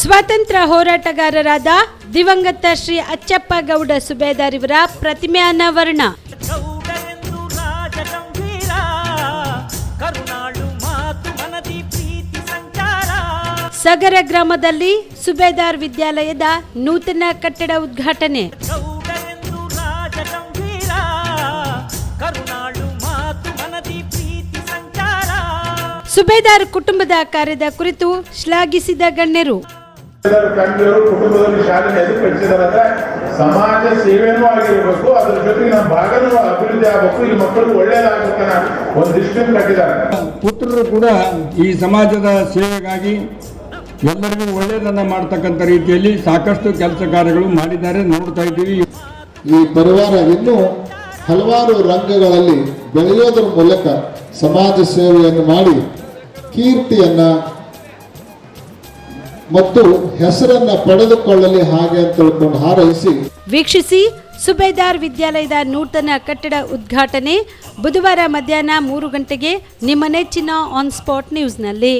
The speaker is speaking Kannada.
ಸ್ವಾತಂತ್ರ್ಯ ಹೋರಾಟಗಾರರಾದ ದಿವಂಗತ ಶ್ರೀ ಅಚ್ಚಪ್ಪ ಗೌಡ ಸುಬೇದಾರ್ ಇವರ ಪ್ರತಿಮೆ ಅನಾವರಣ. ಸಗರ ಗ್ರಾಮದಲ್ಲಿ ಸುಬೇದಾರ್ ವಿದ್ಯಾಲಯದ ನೂತನ ಕಟ್ಟಡ ಉದ್ಘಾಟನೆ. ಸುಬೇದಾರ್ ಕುಟುಂಬದ ಕಾರ್ಯದ ಕುರಿತು ಶ್ಲಾಘಿಸಿದ ಗಣ್ಯರು. ಎಲ್ಲರ ತಂದೆಯವರು ಕುಟುಂಬದಲ್ಲಿ ಶಾಲೆನ ಎದು ಸಮಾಜ ಸೇವೆನೂ ಆಗಿರಬೇಕು ಅದ್ರ ಜೊತೆಗೆ ನಮ್ಮ ಭಾಗನೂ ಅಭಿವೃದ್ಧಿ ಆಗಬೇಕು. ಈ ಮಕ್ಕಳು ಒಳ್ಳೇದಾಗುತ್ತೆ ಅನ್ನೋ ಒಂದು ದೃಷ್ಟಿಯನ್ನು ಕಟ್ಟಿದ್ದಾರೆ. ಪುತ್ರರು ಕೂಡ ಈ ಸಮಾಜದ ಸೇವೆಗಾಗಿ ಎಲ್ಲರಿಗೂ ಒಳ್ಳೆಯದನ್ನು ಮಾಡ್ತಕ್ಕಂಥ ರೀತಿಯಲ್ಲಿ ಸಾಕಷ್ಟು ಕೆಲಸ ಕಾರ್ಯಗಳು ಮಾಡಿದ್ದಾರೆ ನೋಡ್ತಾ ಇದ್ದೀವಿ. ಈ ಪರಿವಾರ ಇನ್ನೂ ಹಲವಾರು ರಂಗಗಳಲ್ಲಿ ಬೆಳೆಯೋದರ ಮೂಲಕ ಸಮಾಜ ಸೇವೆಯನ್ನು ಮಾಡಿ ಕೀರ್ತಿಯನ್ನ ಮತ್ತು ಹೆಸರನ್ನ ಪಡೆದುಕೊಳ್ಳಲಿ ಹಾಗೆ ಅಂತ ತಿಳ್ಕೊಂಡು ಹಾರೈಸಿ. ವೀಕ್ಷಿಸಿ, ಸುಬೇದಾರ್ ವಿದ್ಯಾಲಯದ ನೂತನ ಕಟ್ಟಡ ಉದ್ಘಾಟನೆ ಬುಧವಾರ ಮಧ್ಯಾಹ್ನ ಮೂರು ಗಂಟೆಗೆ ನಿಮ್ಮ ನೆಚ್ಚಿನ ಆನ್ ಸ್ಪಾಟ್ ನ್ಯೂಸ್ನಲ್ಲಿ